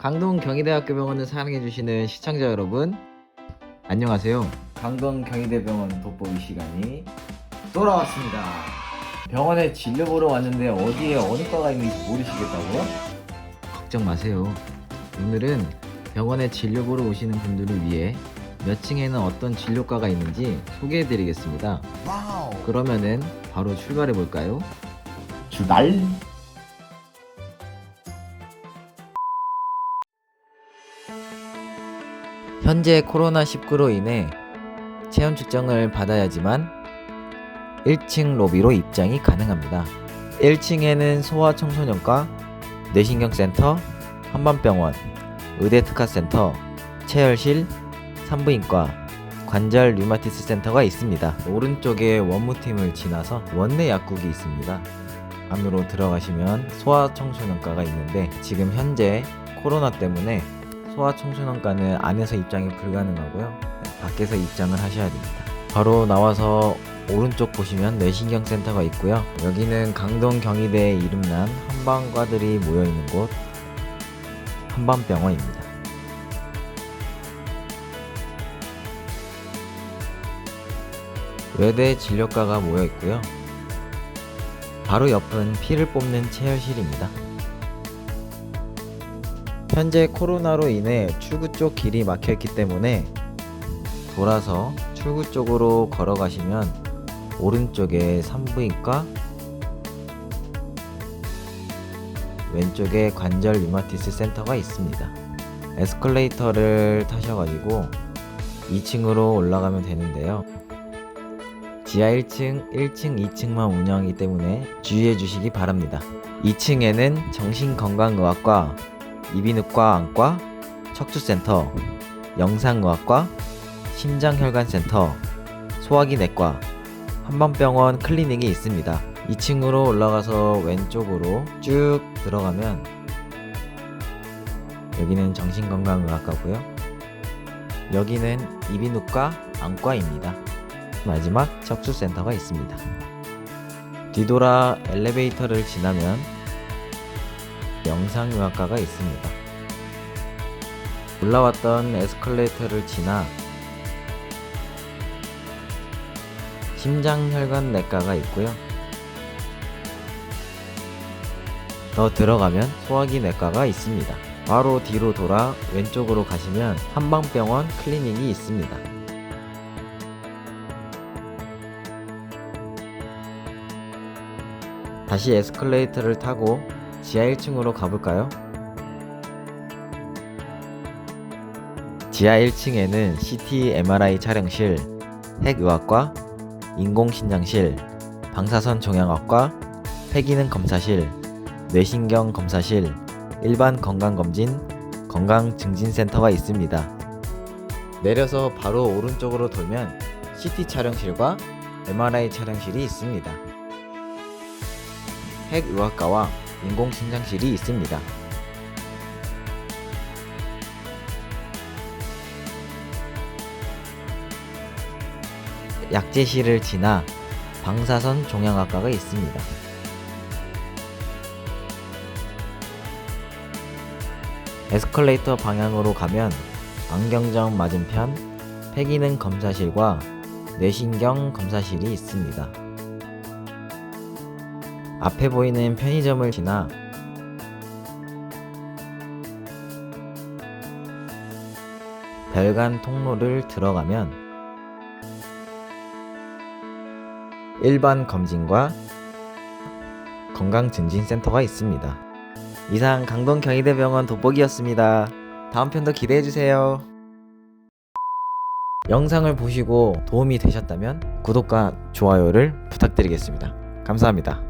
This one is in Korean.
강동 경희대학교 병원을 사랑해주시는 시청자 여러분 안녕하세요 강동 경희대병원 돋보기 시간이 돌아왔습니다 병원에 진료 보러 왔는데 어디에 어느 과가 있는지 모르시겠다고요? 걱정 마세요 오늘은 병원에 진료 보러 오시는 분들을 위해 몇 층에는 어떤 진료과가 있는지 소개해 드리겠습니다 와우. 그러면은 바로 출발해 볼까요? 주날. 현재 코로나19로 인해 체온 측정을 받아야지만 1층 로비로 입장이 가능합니다. 1층에는 소아청소년과 뇌신경센터, 한반병원, 의대특화센터, 체열실, 산부인과, 관절 류마티스 센터가 있습니다. 오른쪽에 원무팀을 지나서 원내 약국이 있습니다. 안으로 들어가시면 소아청소년과가 있는데 지금 현재 코로나 때문에 소아 청소년과는 안에서 입장이 불가능하고요. 네, 밖에서 입장을 하셔야 됩니다. 바로 나와서 오른쪽 보시면 뇌신경센터가 있고요. 여기는 강동 경희대에 이름난 한방과들이 모여 있는 곳 한방병원입니다. 외대 진료과가 모여 있고요. 바로 옆은 피를 뽑는 체열실입니다. 현재 코로나로 인해 출구 쪽 길이 막혀 있기 때문에 돌아서 출구 쪽으로 걸어가시면 오른쪽에 산부인과 왼쪽에 관절 류마티스 센터가 있습니다. 에스컬레이터를 타셔가지고 2층으로 올라가면 되는데요. 지하 1층, 1층, 2층만 운영하기 때문에 주의해 주시기 바랍니다. 2층에는 정신건강의학과, 이비인후과 안과, 척추센터, 영상의학과, 심장혈관센터, 소화기 내과, 한방병원 클리닉이 있습니다. 2층으로 올라가서 왼쪽으로 쭉 들어가면 여기는 정신건강의학과고요. 여기는 이비인후과 안과입니다. 마지막 척추센터가 있습니다. 뒤돌아 엘리베이터를 지나면 영상의학과가 있습니다. 올라왔던 에스컬레이터를 지나 심장혈관 내과가 있고요. 더 들어가면 소화기 내과가 있습니다. 바로 뒤로 돌아 왼쪽으로 가시면 한방병원 클리닉이 있습니다. 다시 에스컬레이터를 타고 지하 1층으로 가볼까요? 지하 1층에는 CT MRI 촬영실, 핵의학과, 인공신장실, 방사선 종양학과, 폐기능 검사실, 뇌신경 검사실, 일반 건강검진, 건강증진센터가 있습니다. 내려서 바로 오른쪽으로 돌면 CT 촬영실과 MRI 촬영실이 있습니다. 핵의학과와 인공신장실이 있습니다. 약제실을 지나 방사선 종양학과가 있습니다. 에스컬레이터 방향으로 가면 안경점 맞은편 폐기능 검사실과 뇌신경 검사실이 있습니다. 앞에 보이는 편의점을 지나 별관 통로를 들어가면 일반 검진과 건강증진센터가 있습니다. 이상 강동 경희대병원 돋보기였습니다. 다음 편도 기대해주세요. 영상을 보시고 도움이 되셨다면 구독과 좋아요를 부탁드리겠습니다. 감사합니다.